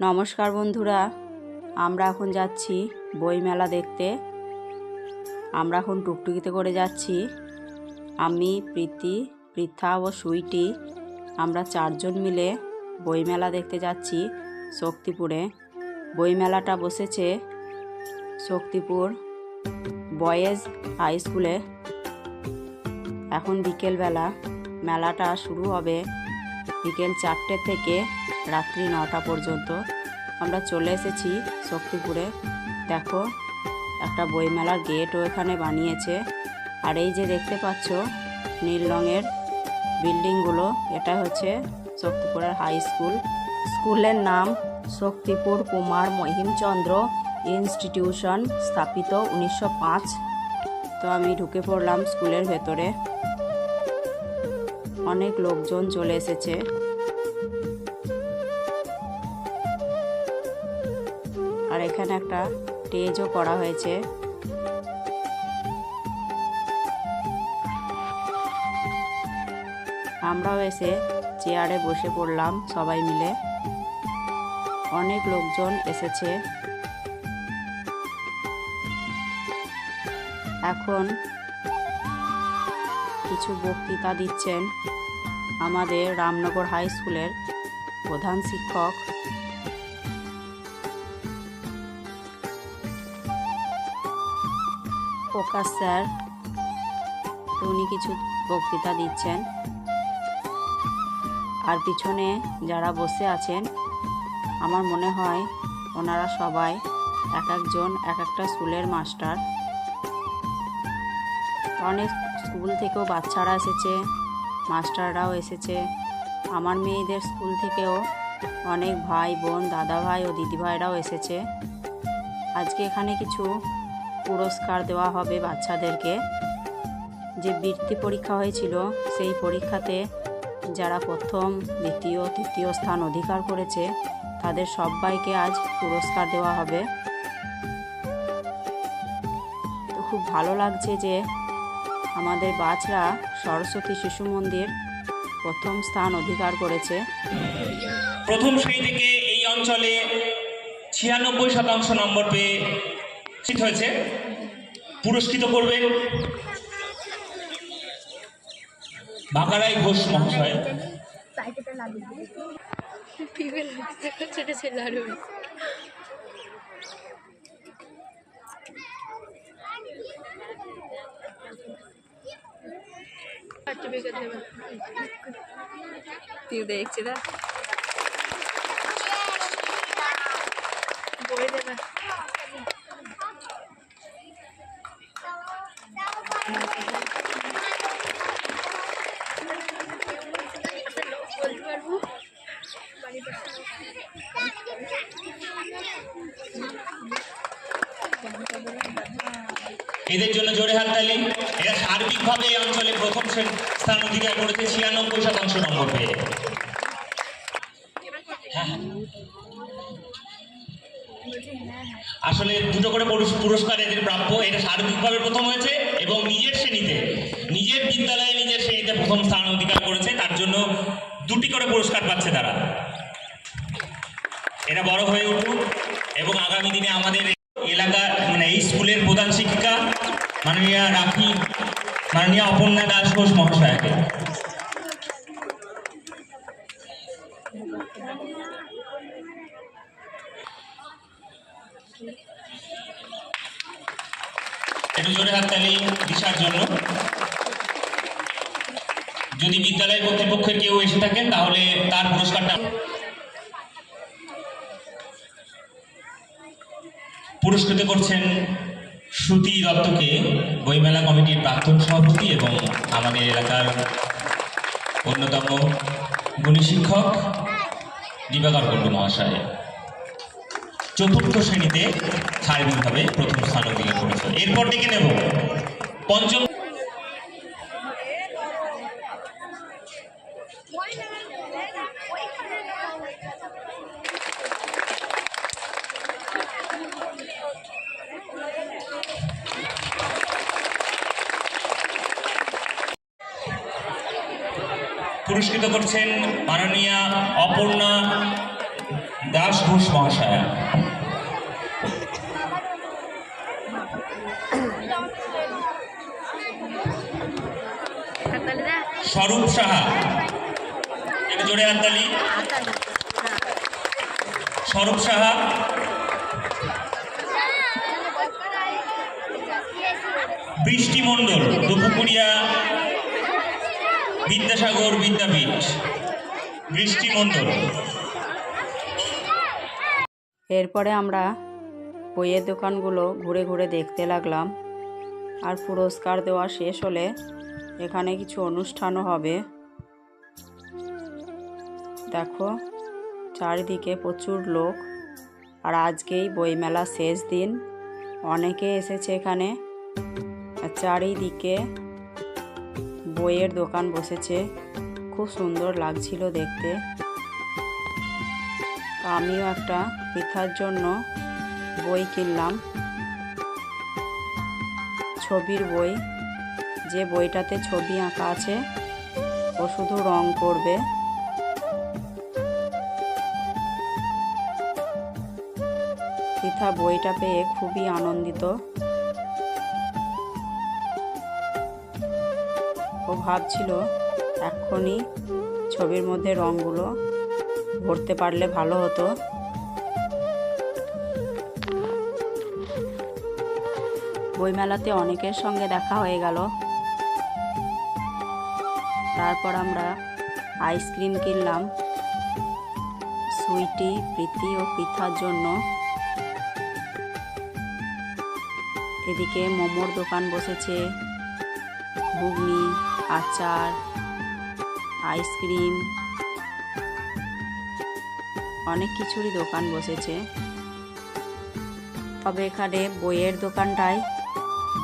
নমস্কার বন্ধুরা, আমরা এখন যাচ্ছি বইমেলা দেখতে। আমরা এখন টুকটুকিতে করে যাচ্ছি। আমি, প্রীতি, পৃথা ও সুইটি, আমরা চারজন মিলে বইমেলা দেখতে যাচ্ছি শক্তিপুরে। বইমেলাটা বসেছে শক্তিপুর বয়েজ হাই স্কুলে। এখন বিকেলবেলা মেলাটা শুরু হবে বিকেল চারটে থেকে রাত্রি নটা পর্যন্ত আমরা চলে এসেছি শক্তিপুরে। দেখো, একটা বইমেলার গেটও এখানে বানিয়েছে। আর এই যে দেখতে পাচ্ছ, নীল রঙের বিল্ডিংগুলো, এটা হচ্ছে শক্তিপুরের হাই স্কুল। স্কুলের নাম শক্তিপুর কুমার মহিমচন্দ্র ইনস্টিটিউশন, স্থাপিত উনিশশো পাঁচ। তো আমি ঢুকে পড়লাম স্কুলের ভেতরে। অনেক লোকজন চলে এসেছে। এখানে একটা স্টেজও করা হয়েছে। আমরাও এসে চেয়ারে বসে পড়লাম সবাই মিলে। অনেক লোকজন এসেছে। এখন কিছু বক্তৃতা দিচ্ছেন আমাদের রামনগর হাই স্কুলের প্রধান শিক্ষক প্রকাশ স্যার। তো উনি কিছু বক্তৃতা দিচ্ছেন। আর পিছনে যারা বসে আছেন, আমার মনে হয় ওনারা সবাই এক একজন, এক একটা স্কুলের মাস্টার। অনেক স্কুল থেকেও বাচ্চারা এসেছে, মাস্টাররাও এসেছে। আমার মেয়েদের স্কুল থেকেও অনেক ভাই বোন, দাদা ভাই ও দিদি ভাইরাও এসেছে। আজকে এখানে কিছু পুরস্কার দেওয়া হবে বাচ্চাদেরকে। যে বৃত্তি পরীক্ষা হয়েছিল, সেই পরীক্ষাতে যারা প্রথম, দ্বিতীয়, তৃতীয় স্থান অধিকার করেছে, তাদের সবাইকে আজ পুরস্কার দেওয়া হবে। তো খুব ভালো লাগছে যে আমাদের বাচ্চারা সরস্বতী শিশু মন্দির প্রথম স্থান অধিকার করেছে। প্রথম শ্রেণি থেকে এই অঞ্চলে ছিয়ানব্বই শতাংশ নম্বর পেয়ে হয়েছে পুরস্কৃত করবেন বাঁকারাই ঘোষ মহাশয়। ছোট দেখছি বই দেবে এদের জন্য জোরে হাততালি এরা সার্বিকভাবে এই অঞ্চলে প্রথম স্থান অধিকার করেছে ছিয়ানব্বই শতাংশ নম্বর পেয়ে। হ্যাঁ, হ্যাঁ। আসলে দুটো করে পুরস্কার এদের প্রাপ্য। এটা সার্বিকভাবে প্রথম হয়েছে। এবং নিজের শ্রেণীতে, নিজের বিদ্যালয়ে নিজের শ্রেণীতে প্রথম স্থান অধিকার করেছে, তার জন্য দুটি করে পুরস্কার পাচ্ছে তারা। এরা বড় হয়ে উঠুক এবং আগামী দিনে আমাদের এলাকা মানে এই স্কুলের প্রধান শিক্ষিকা মাননীয় রাখি, মাননীয় অপর্ণা দাস ঘোষ মহাশয়াকে। একটু জোরে হাততালি দিশার জন্য। যদি বিদ্যালয় কর্তৃপক্ষের কেউ এসে থাকেন, তাহলে তার পুরস্কারটা পুরস্কৃত করছেন শ্রুতি দত্তকে বইমেলা কমিটির প্রাক্তন সভাপতি এবং আমাদের এলাকার অন্যতম গুণী শিক্ষক দিবাকর কুণ্ডু মহাশয়। চতুর্থ শ্রেণীতে সার্বিকভাবে প্রথম স্থান অধিকার করেছে। এরপর ডেকে নেব পঞ্চম। পুরস্কৃত করছেন মাননীয়া অপর্ণা দাস ঘোষ মহাশয়া হাততালি দে স্বরূপ সাহা। জোরে হাততালি স্বরূপ সাহা। বৃষ্টি মণ্ডল দুপুকুরিয়া, বিদ্যাসাগর বিদ্যাপীঠ বৃষ্টি এরপরে আমরা বইয়ের দোকানগুলো ঘুরে ঘুরে দেখতে লাগলাম। আর পুরস্কার দেওয়া শেষ হলে এখানে কিছু অনুষ্ঠানও হবে। দেখো, চারিদিকে প্রচুর লোক। আর আজকেই বইমেলা শেষ দিন। অনেকে এসেছে এখানে। চারিদিকে বইয়ের দোকান বসেছে। খুব সুন্দর লাগছিল দেখতে। আমিও একটা পৃথার জন্য বই কিনলাম। ছবির বই। যে বইটাতে ছবি আঁকা আছে, ও শুধু রং করবে। পৃথা বইটা পেয়ে খুবই আনন্দিত। ও ভাবছিল, এক্ষুনি ছবির মধ্যে রঙগুলো ভরতে পারলে ভালো হতো। বইমেলাতে অনেকের সঙ্গে দেখা হয়ে গেল। তারপর আমরা আইসক্রিম কিনলাম। সুইটি, প্রীতি ও পিঠার জন্য। এদিকে মোমোর দোকান বসেছে। ঘুগনি, আচার, আইসক্রিম। অনেক কিছুরই দোকান বসেছে। তবে এখানে বইয়ের দোকানটাই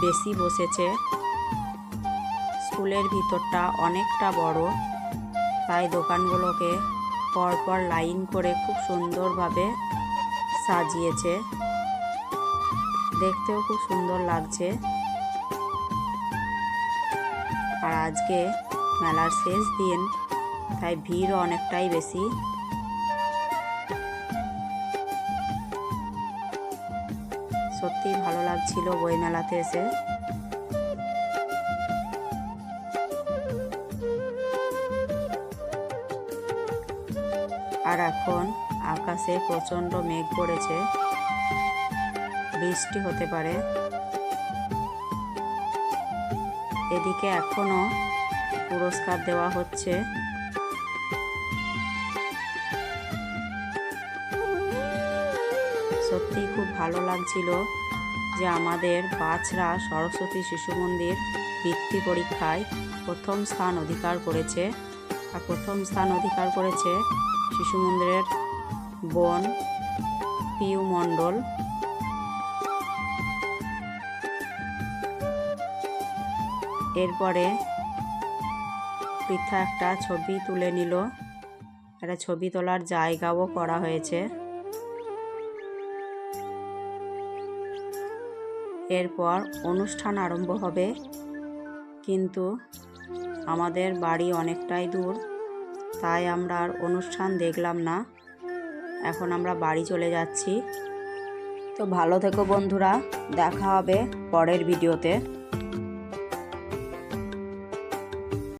বেশি বসেছে। স্কুলের ভিতরটা অনেকটা বড়। তাই দোকানগুলোকে পরপর লাইন করে খুব সুন্দরভাবে সাজিয়েছে। দেখতেও খুব সুন্দর লাগছে। আর আজকে মেলার শেষ দিন, তাই ভিড়ও অনেকটাই বেশি। সত্যি ভালো লাগছিল বইমেলাতে এসে। আর এখন আকাশে প্রচণ্ড মেঘ পড়েছে বৃষ্টি হতে পারে। এদিকে এখনও পুরস্কার দেওয়া হচ্ছে। সত্যি খুব ভালো লাগছিল যে আমাদের বাছরা সরস্বতী শিশু মন্দির বৃত্তি পরীক্ষায় প্রথম স্থান অধিকার করেছে। আর প্রথম স্থান অধিকার করেছে শিশু মন্দিরের বন পিউ মণ্ডল। এরপরে পৃথা একটা ছবি তুলে নিল। একটা ছবি তোলার জায়গাও করা হয়েছে। এরপর অনুষ্ঠান আরম্ভ হবে। কিন্তু আমাদের বাড়ি অনেকটাই দূর, তাই আমরা আর অনুষ্ঠান দেখলাম না। এখন আমরা বাড়ি চলে যাচ্ছি। তো ভালো থেকো বন্ধুরা, দেখা হবে পরের ভিডিওতে।